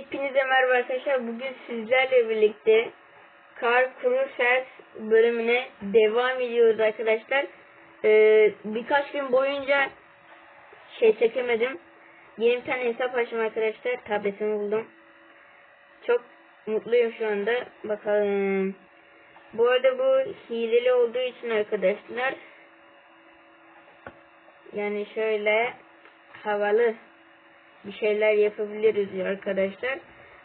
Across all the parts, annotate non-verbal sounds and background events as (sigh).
Hepinize merhaba arkadaşlar. Bugün sizlerle birlikte Kar Kuru Sers bölümüne devam ediyoruz arkadaşlar. Ee, birkaç gün boyunca şey çekemedim. Yeni bir tane hesap açtım arkadaşlar. Tabletimi buldum. Çok mutluyum şu anda. Bakalım. Bu arada bu hileli olduğu için arkadaşlar yani şöyle havalı bir şeyler yapabiliriz arkadaşlar.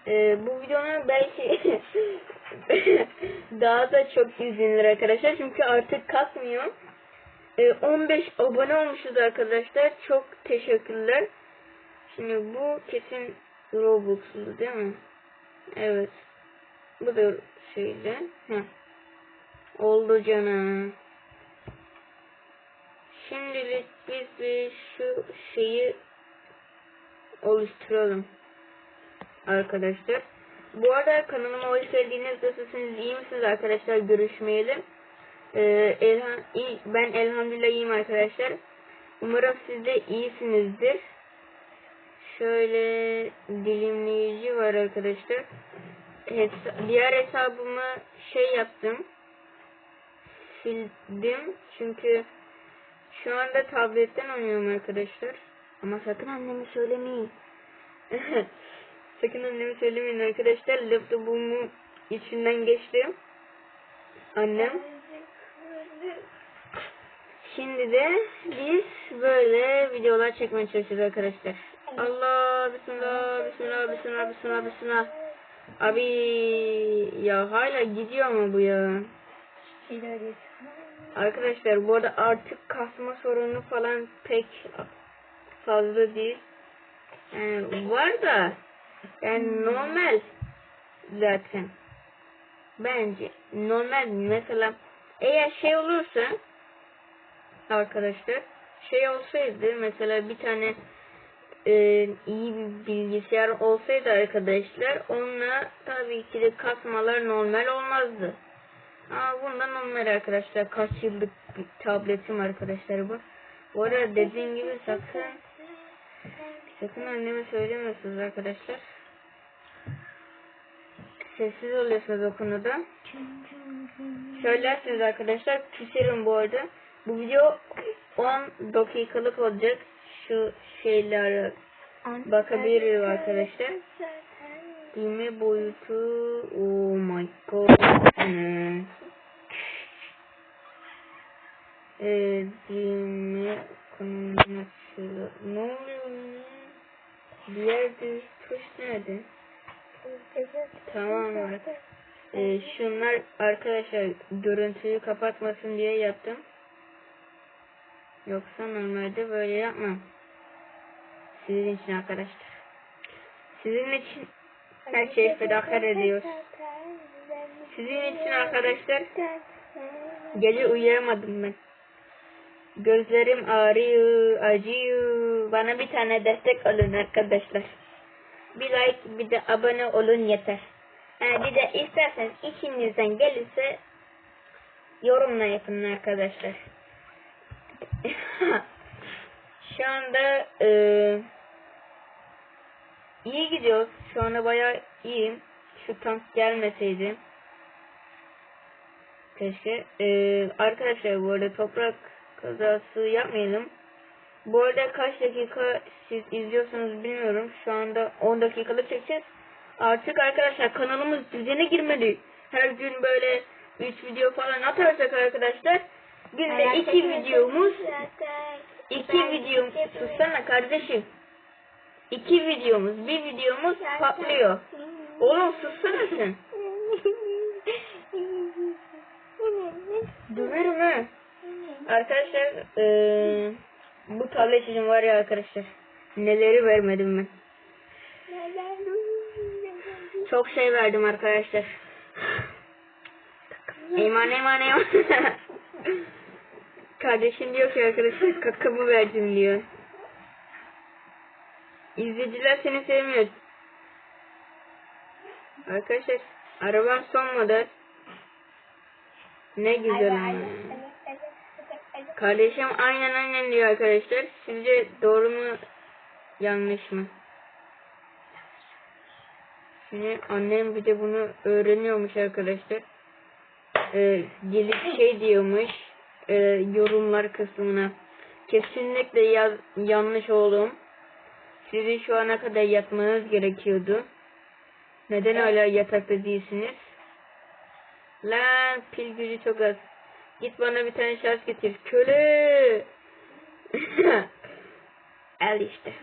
Ee, bu videonun belki (laughs) daha da çok izlenir arkadaşlar. Çünkü artık kasmıyor. Ee, 15 abone olmuşuz arkadaşlar. Çok teşekkürler. Şimdi bu kesin Roblox'lu değil mi? Evet. Bu da şeydi. Heh. Oldu canım. Şimdilik biz bir şu şeyi oluşturalım. Arkadaşlar. Bu arada kanalıma hoş geldiniz. Nasılsınız? İyi misiniz arkadaşlar? Görüşmeyelim. Ee, elham, iyi, ben elhamdülillah iyiyim arkadaşlar. Umarım siz de iyisinizdir. Şöyle dilimleyici var arkadaşlar. Hesa diğer hesabımı şey yaptım. Sildim. Çünkü şu anda tabletten oynuyorum arkadaşlar. Ama sakın anneme söylemeyin. (laughs) sakın anneme söylemeyin arkadaşlar. Laptopumu içinden geçti. Annem. Şimdi de biz böyle videolar çekmeye çalışıyoruz arkadaşlar. Allah bismillah bismillah bismillah bismillah bismillah. Abi ya hala gidiyor mu bu ya? Arkadaşlar bu arada artık kasma sorunu falan pek fazla değil. Yani var da yani normal zaten. Bence normal mesela eğer şey olursa arkadaşlar şey olsaydı mesela bir tane e, iyi bir bilgisayar olsaydı arkadaşlar onunla tabii ki de kasmalar normal olmazdı. Ama bundan normal arkadaşlar kaç yıllık bir tabletim arkadaşlar bu. Bu arada dediğim gibi sakın sakın anneme söylemiyorsunuz arkadaşlar. Sessiz oluyorsunuz o konuda. Söylersiniz arkadaşlar. Küserim bu arada. Bu video 10 dakikalık olacak. Şu şeylere bakabiliriz arkadaşlar. Düğme boyutu oh my god. Ee, düğme konulması ne oluyor? Diğer düz tuş nerede? Tamam bak. Ee, şunlar arkadaşlar görüntüyü kapatmasın diye yaptım. Yoksa normalde böyle yapmam. Sizin için arkadaşlar. Sizin için her şeyi fedakar ediyoruz. Sizin için arkadaşlar gece uyuyamadım ben. Gözlerim ağrıyor, acıyor. Bana bir tane destek olun arkadaşlar. Bir like bir de abone olun yeter. Ha, bir de isterseniz içinizden gelirse yorumla yapın arkadaşlar. (laughs) Şu anda e, iyi gidiyoruz. Şu anda bayağı iyiyim. Şu tank gelmeseydi. Keşke. E, arkadaşlar bu arada toprak kazası yapmayalım. Bu arada kaç dakika siz izliyorsanız bilmiyorum. Şu anda 10 dakikalık çekeceğiz. Artık arkadaşlar kanalımız düzene girmedi. Her gün böyle 3 video falan atarsak arkadaşlar biz de 2 videomuz 2 videomuz sussana kardeşim. 2 videomuz, bir videomuz patlıyor. Oğlum sussana sen. (laughs) Döverim ha. Arkadaşlar eee bu tablet için var ya arkadaşlar. Neleri vermedim ben. Çok şey verdim arkadaşlar. Eyman eyman eyman. (laughs) Kardeşim diyor ki arkadaşlar kakamı verdim diyor. İzleyiciler seni sevmiyor. Arkadaşlar arabam son model. Ne güzel ama. Kardeşim aynen aynen diyor arkadaşlar. Sizce doğru mu yanlış mı? Şimdi annem bir de bunu öğreniyormuş arkadaşlar. Ee, gelip şey diyormuş e, yorumlar kısmına. Kesinlikle yaz, yanlış oğlum. Sizin şu ana kadar yatmanız gerekiyordu. Neden hala yatakta değilsiniz? Lan pil gücü çok az. Git bana bir tane şarj getir. Köle. (clears throat) Al işte.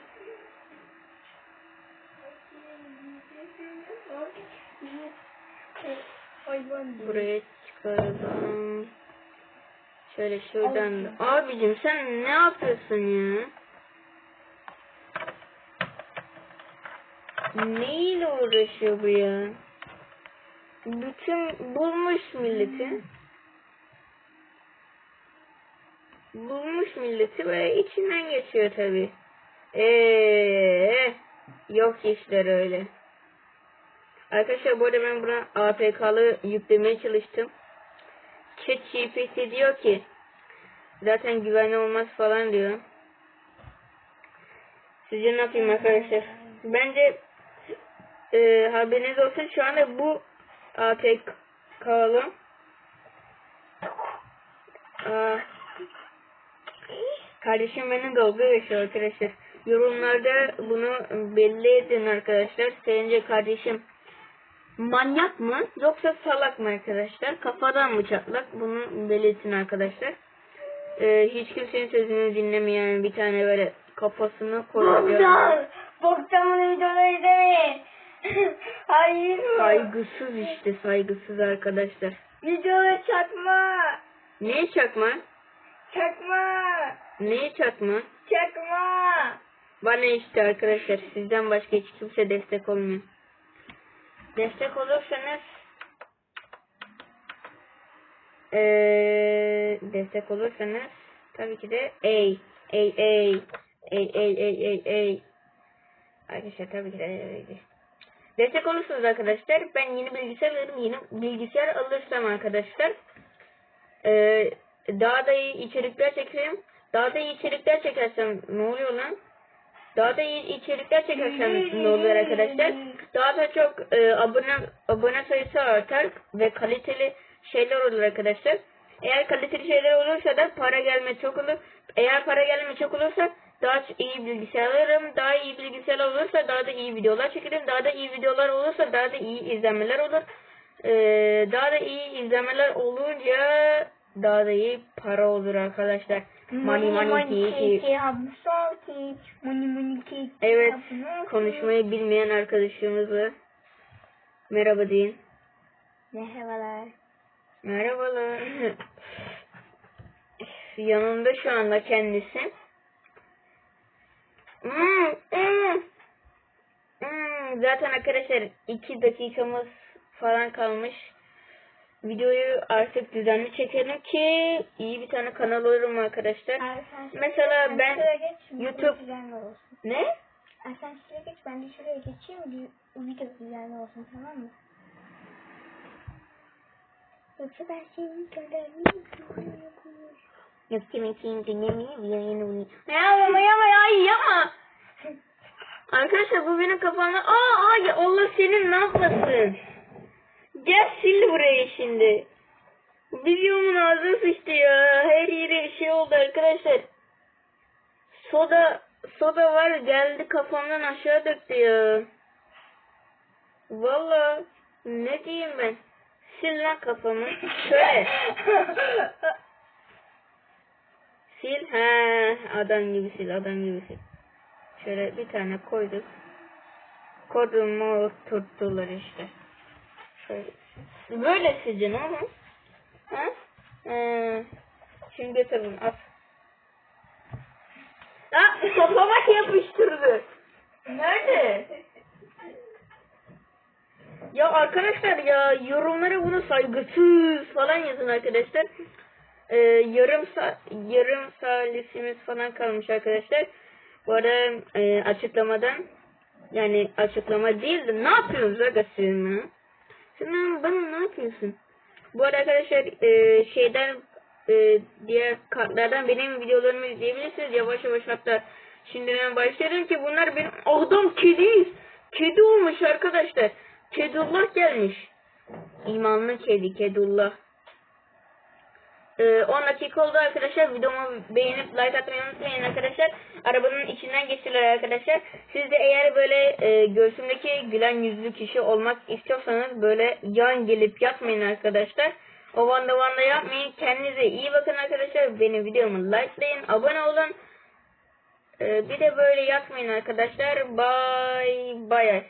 Buraya çıkaralım. Şöyle şuradan da. Abicim sen ne yapıyorsun ya? Neyle uğraşıyor bu ya? Bütün bulmuş milleti. Bulmuş milleti ve içinden geçiyor tabi. Eee yok işler öyle. Arkadaşlar bu arada ben buna APK'lı yüklemeye çalıştım. ChatGPT diyor ki zaten güvenli olmaz falan diyor. Sizce ne yapayım arkadaşlar? Bence e, haberiniz olsun şu anda bu APK'lı Aa, Kardeşim beni dalga geçiyor arkadaşlar. Yorumlarda bunu belli edin arkadaşlar. Sence kardeşim manyak mı yoksa salak mı arkadaşlar? Kafadan mı çatlak? Bunu belirtin arkadaşlar. Ee, hiç kimsenin sözünü dinlemeyen bir tane böyle kafasını koyuyor. Bunu videoda izlemeyin. (laughs) Hayır. Saygısız işte saygısız arkadaşlar. Videoda çakma. Neye çakma? Çakma. Neye çakma? Çakma. Bana işte arkadaşlar sizden başka hiç kimse destek olmuyor. Destek olursanız eee destek olursanız tabii ki de ey ey ey ey ey ey ey ey arkadaşlar tabii ki de destek olursunuz arkadaşlar ben yeni bilgisayar alırım yeni bilgisayar alırsam arkadaşlar eee daha da iyi içerikler çekerim daha da iyi içerikler çekersem ne oluyor lan daha da iyi içerikler çekersem ne olur arkadaşlar? Daha da çok e, abone abone sayısı artar ve kaliteli şeyler olur arkadaşlar. Eğer kaliteli şeyler olursa da para gelme çok olur. Eğer para gelme çok olursa daha iyi bilgisayar alırım. Daha iyi bilgisayar olursa daha da iyi videolar çekerim. Daha da iyi videolar olursa daha da iyi izlenmeler olur. Ee, daha da iyi izlenmeler olunca daha da iyi para olur arkadaşlar. Money money key. Money money key. Evet, konuşmayı bilmeyen arkadaşımızla merhaba deyin. Merhabalar. Merhabalar. Yanımda şu anda kendisi. Hmm, hmm. Hmm, zaten arkadaşlar iki dakikamız falan kalmış. Videoyu artık düzenli çekelim ki iyi bir tane kanal olurum arkadaşlar. Mesela ben YouTube- Düzenli olsun. Ne? Ay sen şuraya geç ben de şuraya geçeyim bir video düzenli olsun tamam mı? Yoksa ben senin göndermeyeyim. Yok kimin kim dinlemeyi bir yayını bunu. Ya ama yapma ya yapma. (laughs) Arkadaşlar bu benim kafamda. Aa, ya Allah senin ne yapmasın. Gel sil burayı şimdi. Videomun ağzına sıçtı ya. Her yere şey oldu arkadaşlar. Soda soda var geldi kafamdan aşağı döktü ya. Valla ne diyeyim ben. Sil lan kafamı. Şöyle. Sil. He, adam gibi sil, adam gibi sil. Şöyle bir tane koyduk. Kodumu oturttular işte. Böyle sileceksin ama. Ha? Ee, şimdi götürün at. Aa, kafama yapıştırdı. Nerede? Ya arkadaşlar ya yorumlara bunu saygısız falan yazın arkadaşlar. Ee, yarım saat yarım salisimiz falan kalmış arkadaşlar. Bu arada e, açıklamadan yani açıklama değil de ne yapıyorsunuz aga sizin ya? Sen bana ne yapıyorsun? Bu arkadaşlar e, şeyden e, diğer kartlardan benim videolarımı izleyebilirsiniz. Yavaş yavaş hatta şimdiden başlayalım ki bunlar benim adam kedi. Kedi olmuş arkadaşlar. Kedullah gelmiş. İmanlı kedi Kedullah. Ee, 10 dakika oldu arkadaşlar. Videomu beğenip like atmayı unutmayın arkadaşlar. Arabanın içinden geçtiler arkadaşlar. Siz de eğer böyle e, göğsümdeki gülen yüzlü kişi olmak istiyorsanız böyle yan gelip yatmayın arkadaşlar. O vanda vanda yapmayın. Kendinize iyi bakın arkadaşlar. Benim videomu likelayın. Abone olun. Ee, bir de böyle yatmayın arkadaşlar. Bye bye.